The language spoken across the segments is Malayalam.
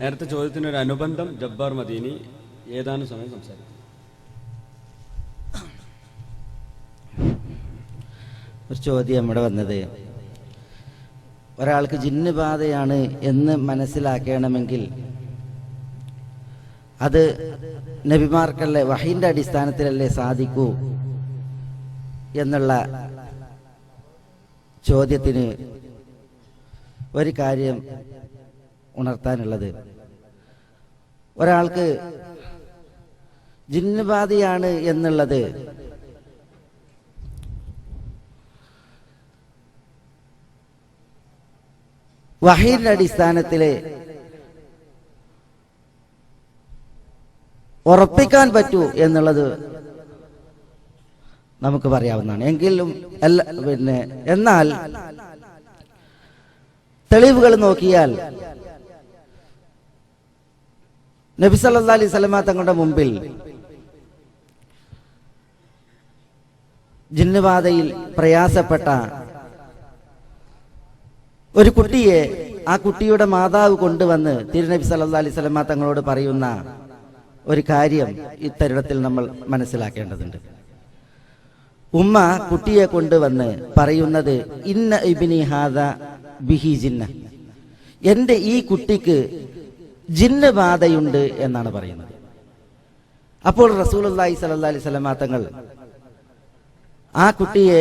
നേരത്തെ ചോദ്യത്തിന് ഒരു അനുബന്ധം ജബ്ബാർ മദീനി ഏതാനും സമയം സംസാരിക്കും ഒരു ചോദ്യം ഇവിടെ വന്നത്. ഒരാൾക്ക് ജിന്ന് ബാധയാണ് എന്ന് മനസ്സിലാക്കണമെങ്കിൽ അത് നബിമാർക്കല്ലേ വഹീന്റെ അടിസ്ഥാനത്തിലല്ലേ സാധിക്കൂ എന്നുള്ള ചോദ്യത്തിന് ഒരു കാര്യം ഉണർത്താനുള്ളത്. ഒരാൾക്ക് ജിന്നുബാധയാണ് എന്നുള്ളത് വഹീറിന്റെ അടിസ്ഥാനത്തിൽ ഉറപ്പിക്കാൻ പറ്റൂ എന്നുള്ളത് നമുക്ക് പറയാവുന്നതാണ്. എങ്കിലും അല്ല പിന്നെ എന്നാൽ തെളിവുകൾ നോക്കിയാൽ നബി സല്ലല്ലാഹു അലൈഹി സ്വലമ തങ്ങളുടെ മുമ്പിൽ ജിന്നുവാദയിൽ പ്രയാസപ്പെട്ട ഒരു കുട്ടിയെ ആ കുട്ടിയുടെ മാതാവ് കൊണ്ടുവന്ന് തിരുനബി സല്ലല്ലാഹു അലൈഹി സ്വലമ തങ്ങളോട് പറയുന്ന ഒരു കാര്യം ഇത്തരുണത്തിൽ നമ്മൾ മനസ്സിലാക്കേണ്ടതുണ്ട്. ഉമ്മ കുട്ടിയെ കൊണ്ടുവന്ന് പറയുന്നത് ഇന്ന ഇബിനി ഹാദ ബിഹി ജിന്ന. എന്റെ ഈ കുട്ടിക്ക് ബാധയുണ്ട് എന്നാണ് പറയുന്നത്. അപ്പോൾ റസൂൽ റസൂലുള്ളാഹി സ്വല്ലല്ലാഹി അലൈഹി സ്വലമാ തങ്ങൾ ആ കുട്ടിയെ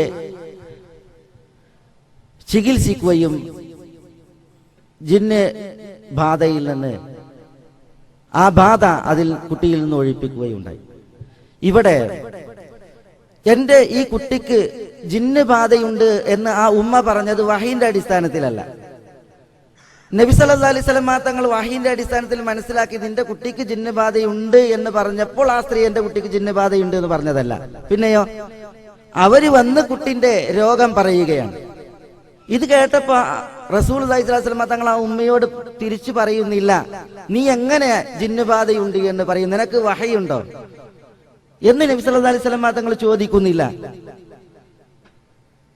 ചികിത്സിക്കുകയും ജിന്ന് ബാധയിൽ നിന്ന് ആ ബാധ അതിൽ കുട്ടിയിൽ നിന്ന് ഒഴിപ്പിക്കുകയുണ്ടായി ഇവിടെ എന്റെ ഈ കുട്ടിക്ക് ജിന്ന് ബാധയുണ്ട് എന്ന് ആ ഉമ്മ പറഞ്ഞത് വഹീന്റെ അടിസ്ഥാനത്തിലല്ല. നബി സല്ലല്ലാഹു അലൈഹി വസല്ലം തങ്ങൾ വഹീന്റെ അടിസ്ഥാനത്തിൽ മനസ്സിലാക്കി നിന്റെ കുട്ടിക്ക് ജിന്നുബാധയുണ്ട് എന്ന് പറഞ്ഞപ്പോൾ ആ സ്ത്രീ എന്റെ കുട്ടിക്ക് ജിന്നുബാധയുണ്ട് എന്ന് പറഞ്ഞതല്ല. പിന്നെയോ? അവർ വന്ന് കുട്ടിന്റെ രോഗം പറയുകയാണ്. ഇത് കേട്ടപ്പോ റസൂൽ സൈസ്ലാസ്ലമ തങ്ങൾ ആ ഉമ്മയോട് തിരിച്ചു പറയുന്നില്ല. നീ എങ്ങനെ ജിന്നുബാധയുണ്ട് എന്ന് പറയും. നിനക്ക് വഹയുണ്ടോ? എന്ന് നബി സല്ലല്ലാഹു അലൈഹി വസല്ലം തങ്ങൾ ചോദിക്കുന്നില്ല.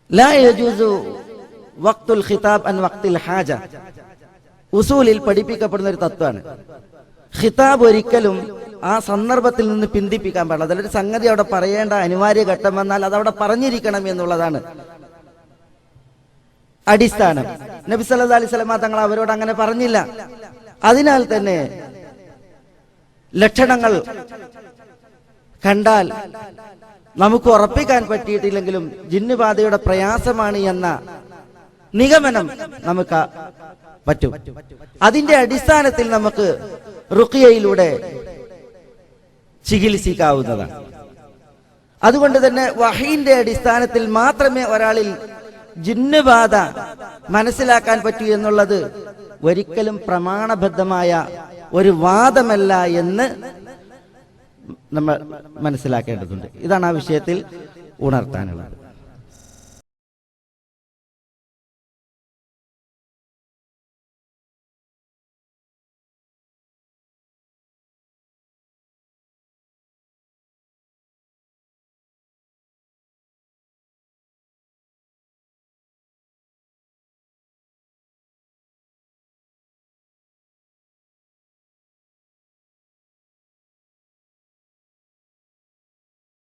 ലാ യജൂസു വഖ്തുൽ ഖിതാബ് അൻ വഖ്തിൽ ഹാജ. ഉസൂലിൽ പഠിപ്പിക്കപ്പെടുന്ന ഒരു തത്വമാണ് ഖിതാബ് ഒരിക്കലും ആ സന്ദർഭത്തിൽ നിന്ന് പിന്തിപ്പിക്കാൻ പാടില്ല. അതിലൊരു സംഗതി അവിടെ പറയേണ്ട അനിവാര്യ ഘട്ടം വന്നാൽ അത് അവിടെ പറഞ്ഞിരിക്കണം എന്നുള്ളതാണ്. അടിസ്ഥാനം. നബി സല്ലാ അലൈഹി തങ്ങൾ അവരോട് അങ്ങനെ പറഞ്ഞില്ല. അതിനാൽ തന്നെ ലക്ഷണങ്ങൾ കണ്ടാൽ നമുക്ക് ഉറപ്പിക്കാൻ പറ്റിയിട്ടില്ലെങ്കിലും ജിന്നുബാധയുടെ പ്രയാസമാണ് എന്ന നിഗമനം നമുക്ക് പറ്റും. അതിന്റെ അടിസ്ഥാനത്തിൽ നമുക്ക് റുക്കിയയിലൂടെ ചികിത്സിക്കാവുന്നതാണ്. അതുകൊണ്ട് തന്നെ വഹീന്റെ അടിസ്ഥാനത്തിൽ മാത്രമേ ഒരാളിൽ ജിന്നുബാധ മനസ്സിലാക്കാൻ പറ്റൂ എന്നുള്ളത് ഒരിക്കലും പ്രമാണബദ്ധമായ ഒരു വാദമല്ല എന്ന് നമ്മൾ മനസ്സിലാക്കേണ്ടതുണ്ട്. ഇതാണ് ആ വിഷയത്തിൽ ഉണർത്താനുള്ളത്.